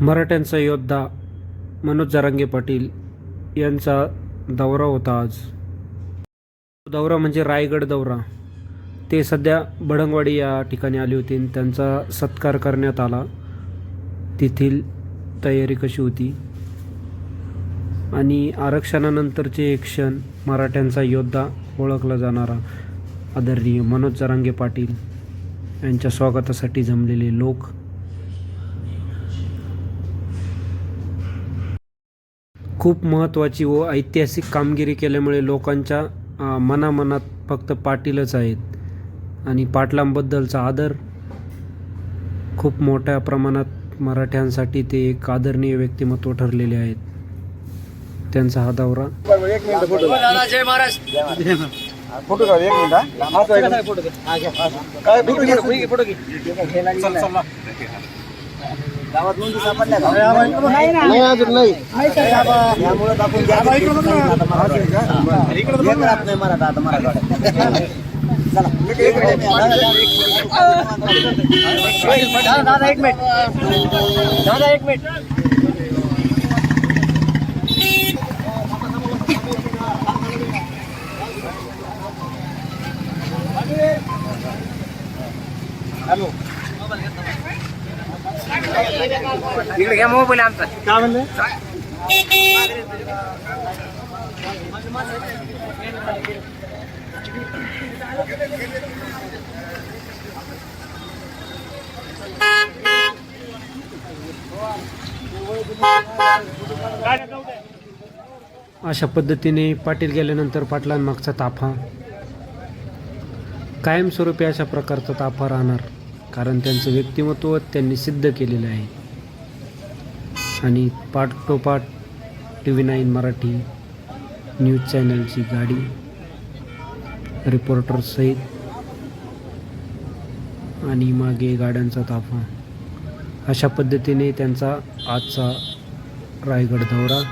मराठ्यांचा योद्धा मनोज जरांगे पाटील यांचा दौरा होता आज. दौरा म्हणजे रायगड दौरा. ते सध्या बडंगवाडी या ठिकाणी आले होते आणि त्यांचा सत्कार करण्यात आला. तेथील तयारी कशी होती? आणि आरक्षणानंतरचे एक क्षण मराठ्यांचा योद्धा ओळखला जाणारा आदरणीय मनोज जरांगे पाटील यांच्या स्वागतासाठी जमलेले लोक खूप महत्त्वाची व ऐतिहासिक कामगिरी केल्यामुळे लोकांच्या मनामनात फक्त पाटीलच आहेत. आणि पाटलांबद्दलचा आदर खूप मोठ्या प्रमाणात मराठ्यांसाठी ते एक आदरणीय व्यक्तिमत्व ठरलेले आहेत. त्यांचा हा दौरा. एक मिनिट फोटो जय महाराष्ट्र गावात नोंदी सापडल्या? नाही अजून नाही आपण. हा. नाही मराठा आता मराठवाड्यात. चला. एक मिनिट. दादा एक मिनिट एक मिनिट इकडे घ्या मोबाईल आमचा. काय म्हणले? अशा पद्धतीने पाटील गेल्यानंतर पाटलांमागचा ताफा. कायमस्वरूपी अशा प्रकारचा ताफा राहणार. कारण त्यांचं व्यक्तिमत्व त्यांनी सिद्ध केलेलं आहे. आणि पाठोपाठ T V nine Marathi news चॅनलची गाडी रिपोर्टरसहित आणि मागे गाड्यांचा ताफा. अशा पद्धतीने त्यांचा आजचा रायगड दौरा